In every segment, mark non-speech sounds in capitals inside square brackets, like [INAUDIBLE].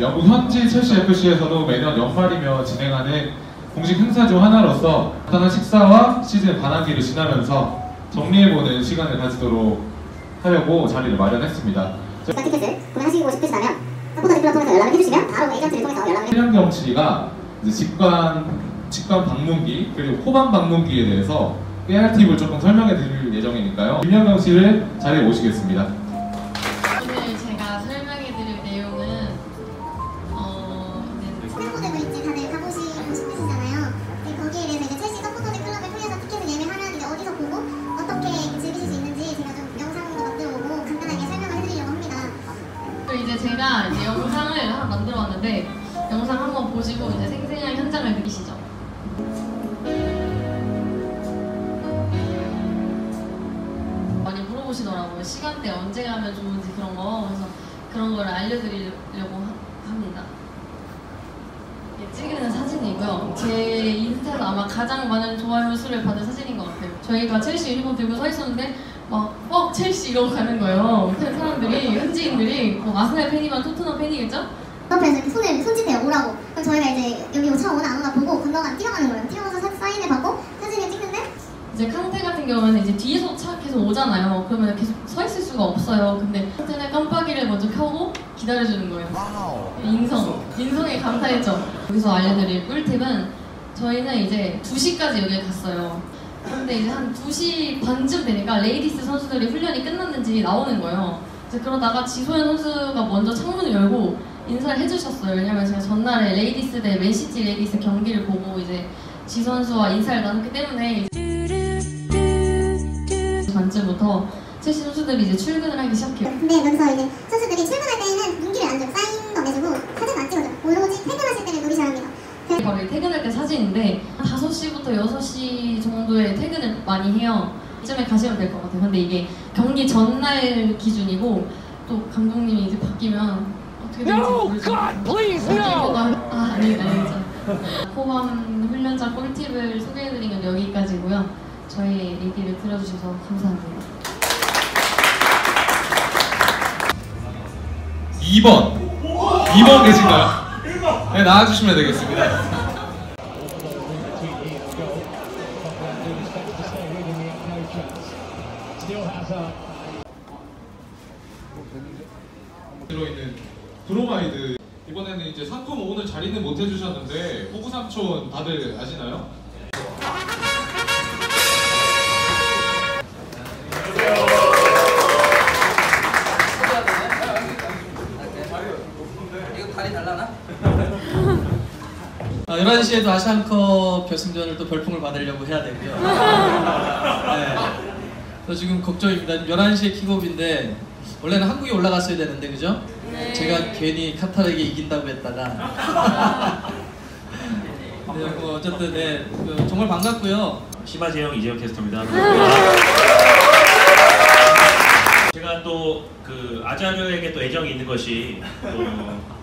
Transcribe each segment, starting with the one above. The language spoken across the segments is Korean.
영국 현지 첼시 FC에서도 매년 연말이며 진행하는 공식 행사 중 하나로서 간단한 식사와 시즌 반환기를 지나면서 정리해보는 시간을 가지도록 하려고 자리를 마련했습니다. 일단 티켓을 구매하시고 싶으시다면 서포터 디플러 통해서 연락을 해주시면 바로 에이전트를 통해서 연락을 해 신현경 씨가 이제 직관 직관 방문기 그리고 호반 방문기에 대해서 깨알 팁을 조금 설명해 드릴 예정이니까요. 김현경 씨를 자리에 모시겠습니다. 또 이제 영상을 하나 만들어 왔는데 영상 한번 보시고 이제 생생한 현장을 느끼시죠. 많이 물어보시더라고요. 시간대 언제 가면 좋은지 그런 거. 그래서 그런 걸 알려드리려고 하- 합니다. 이게 찍은 사진이고요. 제 인스타에서 아마 가장 많은 좋아요 수를 받은 사진인 것 같아요. 저희가 첼시 유니폼 들고 서 있었는데 막 어, 첼시 이러고 가는 거예요. 그 사람들이 뭐 아스날 팬이면 토트넘 팬이겠죠? 옆에서 이렇게 손을 손짓해요 오라고. 그럼 저희가 이제 여기 차 오나 안 오나 보고 건너가 뛰어가는 거예요. 뛰어가서 사, 사인을 받고 사진을 찍는데 이제 캉테 같은 경우는 이제 뒤에서 차 계속 오잖아요. 그러면 계속 서 있을 수가 없어요. 근데 캉테는 깜빡이를 먼저 켜고 기다려주는 거예요. 인성, 인성에 감사했죠. 여기서 알려드릴 꿀팁은 저희는 이제 2시까지 여기에 갔어요. 근데 이제 한 2시 반쯤 되니까 레이디스 선수들이 훈련이 끝났는지 나오는 거예요. 이제 그러다가 지소연 선수가 먼저 창문을 열고 인사를 해주셨어요. 왜냐면 제가 전날에 레이디스 대 맨시티 레이디스 경기를 보고 이제 지 선수와 인사를 나눴기 때문에 반쯤부터 첼시 선수들이 이제 출근을 하기 시작해요. 근데 여기서 이제 선수들이 출근할 때는 눈길을 안 줘요. 사인도 안 해주고 사진 안 찍어줘요. 오로지 퇴근하실 때는 노리셔야 합니다. 거의 퇴근할 때 사진인데 한 5시부터 6시 정도에 퇴근을 많이 해요. 이쯤에 가시면 될 것 같아요. 근데 이게 경기 전날 기준이고 또 감독님이 이제 바뀌면 어떻게 될지 모르죠. please, 아, 아니, 아니죠. 포함 훈련자 꿀팁을 소개해드린 건 여기까지고요. 저희 얘기를 들어주셔서 감사합니다. 2번 2번 계신가요? 네 나와주시면 되겠습니다. 브로마이드 이번에는 이제 상품 오늘 자리는 못 해주셨는데 호구 삼촌 다들 아시나요? 아, 11시에도 아시안컵 결승전을 또 별풍을 받으려고 해야 되고요. [LAUGHS] 네. 저 지금 걱정입니다. 11시에 킥오프인데 원래는 한국에 올라갔어야 되는데 그죠? 제가 괜히 카타르에게 이긴다고 했다가 [LAUGHS] 네, 뭐 어쨌든 네, 그 정말 반갑고요. 심화재형 이재영 캐스터입니다. 제가 또 그 아자르에게 또 애정이 있는 것이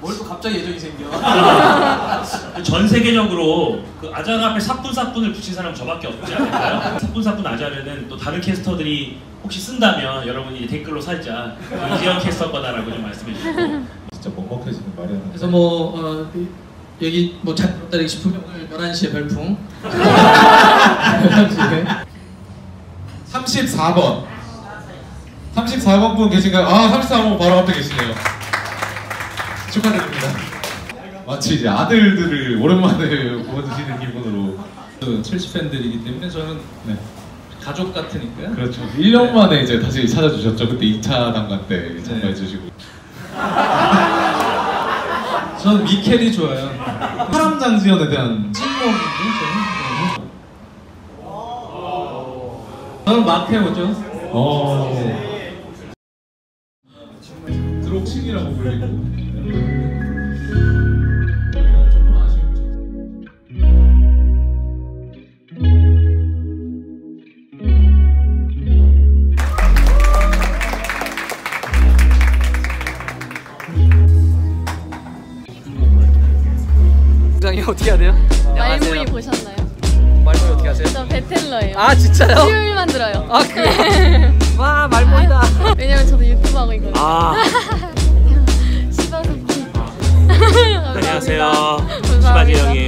뭘 또 갑자기 예정이 생겨. [LAUGHS] 또전 세계적으로 그 아자르 앞에 사뿐사뿐을 붙인 사람 은 저밖에 없지 않을까요? [LAUGHS] 사뿐사뿐 아자르는 또 다른 캐스터들이 혹시 쓴다면 여러분이 댓글로 살짝 그 이재영 캐스터 거다라고 좀 말씀해 주시고 [LAUGHS] 진짜 먹먹해지는 말이었는데 그래서 뭐 어, 여기 뭐잘 들었다리 싶으면 오늘 11시에 별풍. 11시에. 34번 34번 분 계신가요? 아 34번 바로 앞에 계시네요 축하드립니다. 마치 이제 아들들을 오랜만에 [LAUGHS] 보여주시는 기분으로 그 첼시 팬들이기 때문에 저는 네. 가족 같으니까요. 그렇죠. 1년 만에 이제 다시 찾아주셨죠. 그때 2차 담관 때 참가해 주시고. [LAUGHS] 저는 미켈이 좋아요. 파람장지연에 대한 찐먹인데 저는 마테오죠. 어 드록신이라고 불리고 어떻게 해야 돼요? 말모이 보셨나요? 말모이 어떻게 하세요? 저 베텔러예요. 아 진짜요? 수요일만 들어요. 아 그래? [LAUGHS] 와 말모이다. 왜냐면 저도 유튜브 하고 있거든요. 아 [LAUGHS] 안녕하세요. 시바지 형이